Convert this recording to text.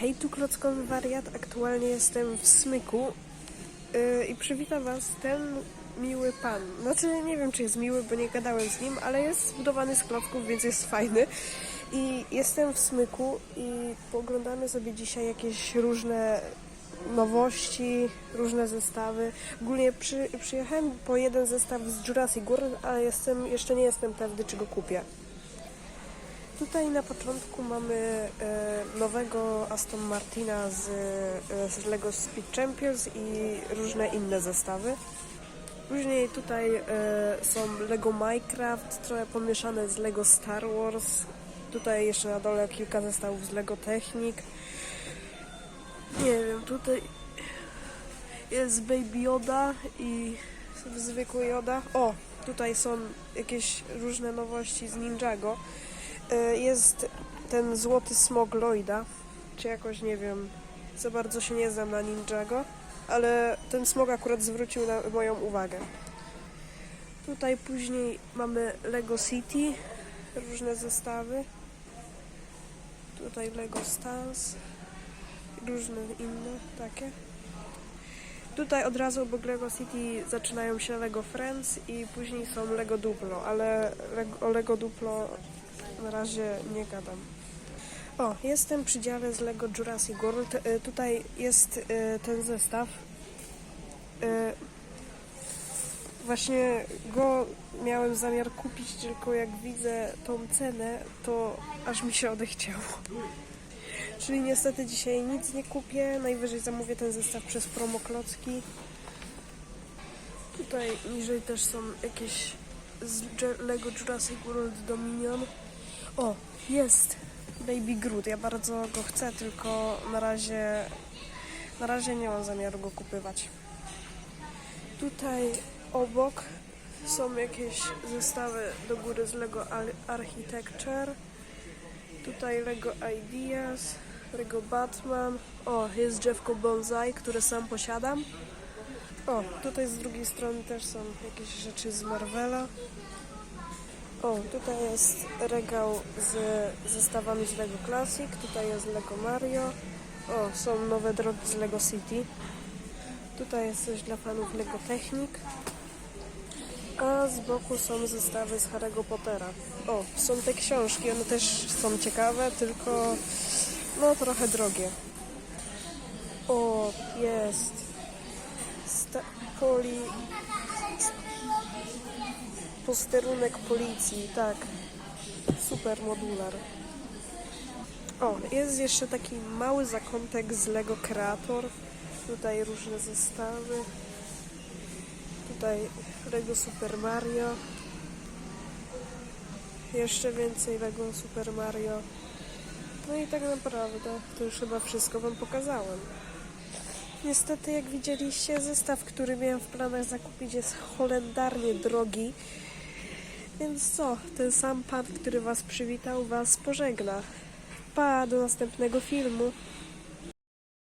Hej, tu Klockowy Wariat. Aktualnie jestem w Smyku yy, i przywita Was ten miły pan. Znaczy, nie wiem, czy jest miły, bo nie gadałem z nim, ale jest zbudowany z klocków, więc jest fajny. I jestem w Smyku i pooglądamy sobie dzisiaj jakieś różne nowości, różne zestawy. Ogólnie przy, przyjechałem po jeden zestaw z Jurassic World, ale jestem, jeszcze nie jestem pewny, czy go kupię. Tutaj na początku mamy e, nowego Aston Martina z, e, z Lego Speed Champions i różne inne zestawy. Później tutaj e, są Lego Minecraft, trochę pomieszane z Lego Star Wars. Tutaj jeszcze na dole kilka zestawów z Lego Technik. Nie wiem, tutaj jest Baby Yoda i zwykły Yoda. O, tutaj są jakieś różne nowości z Ninjago. E, Jest ten złoty smog Lloyda, czy jakoś nie wiem, za bardzo się nie znam na Ninjago, ale ten smog akurat zwrócił moją uwagę. Tutaj później mamy Lego City, różne zestawy. Tutaj Lego Stars, różne inne takie. Tutaj od razu obok Lego City zaczynają się Lego Friends i później są Lego Duplo, ale o Lego Duplo na razie nie gadam. O, jestem przy dziale z Lego Jurassic World. E, Tutaj jest e, ten zestaw. E, Właśnie go miałem zamiar kupić, tylko jak widzę tą cenę, to aż mi się odechciało. Czyli niestety dzisiaj nic nie kupię. Najwyżej zamówię ten zestaw przez promo klocki. Tutaj niżej też są jakieś z Lego Jurassic World Dominion. O, jest Baby Groot. Ja bardzo go chcę, tylko na razie na razie nie mam zamiaru go kupywać. Tutaj obok są jakieś zestawy do góry z Lego Ar- Architecture. Tutaj Lego Ideas, Lego Batman. O, jest drzewko bonsai, które sam posiadam. O, tutaj z drugiej strony też są jakieś rzeczy z Marvela. O, tutaj jest regał z zestawami z Lego Classic, tutaj jest Lego Mario. O, są nowe drogi z Lego City. Tutaj jest coś dla fanów Lego Technik. A z boku są zestawy z Harry'ego Pottera. O, są te książki, one też są ciekawe, tylko no trochę drogie. O, jest. Sta- poli... Posterunek policji, tak. Super modular. O, jest jeszcze taki mały zakątek z Lego Creator. Tutaj różne zestawy. Tutaj Lego Super Mario. Jeszcze więcej Lego Super Mario. No i tak naprawdę to już chyba wszystko Wam pokazałem. Niestety, jak widzieliście, zestaw, który miałem w planach zakupić jest holendarnie drogi. Więc co, ten sam pan, który Was przywitał, Was pożegna. Pa, do następnego filmu.